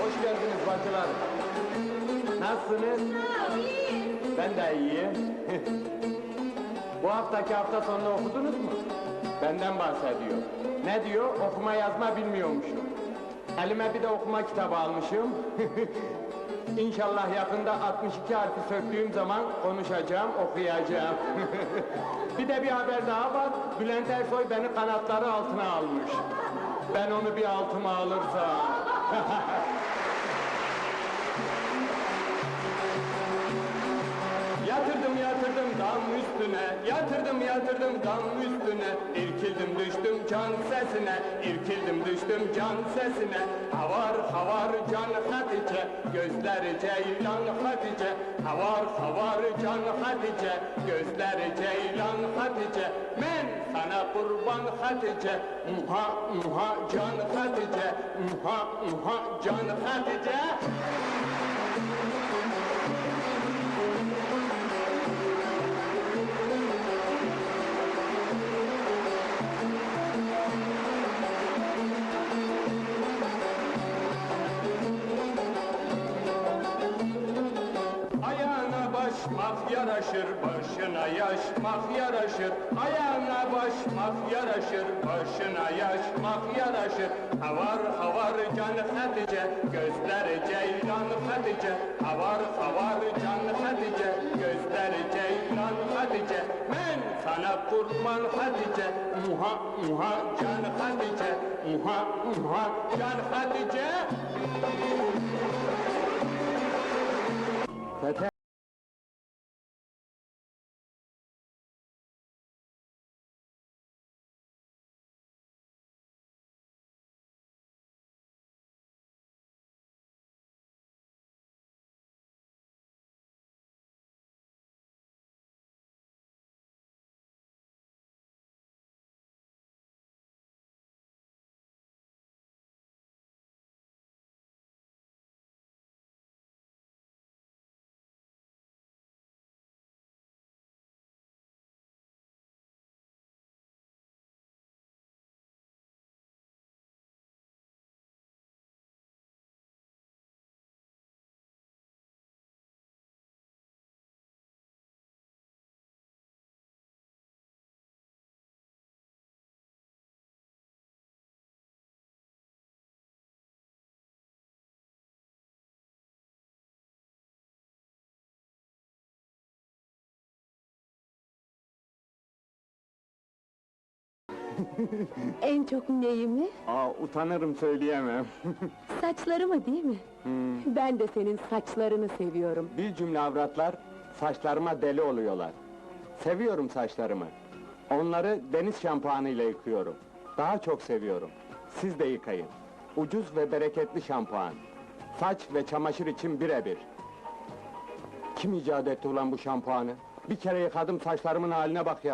Hoş geldiniz bacılar. Nasılsınız? Ben de iyiyim. Bu haftaki hafta sonunu okudunuz mu? Benden bahsediyor. Ne diyor? Okuma yazma bilmiyormuşum. Elime bir de okuma kitabı almışım. İnşallah yakında 62 harfi söktüğüm zaman konuşacağım, okuyacağım. bir de bir haber daha var. Bülent Ersoy beni kanatları altına almış. Ben onu bir altıma alırsam. dam üstüne Yatırdım yatırdım dam üstüne. İrkildim düştüm can sesine. İrkildim düştüm can sesine. Havar havar can Hatice. Gözleri ceylan Hatice. Havar havar can Hatice. Gözleri ceylan Hatice. Men sana kurban Hatice. Muha muha can Hatice. Muha muha can Hatice. Ayağına yaraşır, başına yaşmak yaraşır. Ayağına başmak yaraşır, başına yaşmak yaraşır. Havar havar can Hatice, gözleri ceylan Hatice. Havar havar can Hatice, gözleri ceylan Hatice. Ben sana kurban Hatice, muha muha can Hatice. Muha muha can Hatice. En çok neyimi? Aa, utanırım söyleyemem. Saçlarımı değil mi? Ben de senin saçlarını seviyorum. Bir cümle avratlar saçlarıma deli oluyorlar. Seviyorum saçlarımı. Onları deniz şampuanıyla yıkıyorum. Daha çok seviyorum. Siz de yıkayın. Ucuz ve bereketli şampuan. Saç ve çamaşır için birebir. Kim icat etti ulan bu şampuanı? Bir kere yıkadım saçlarımın haline bak ya.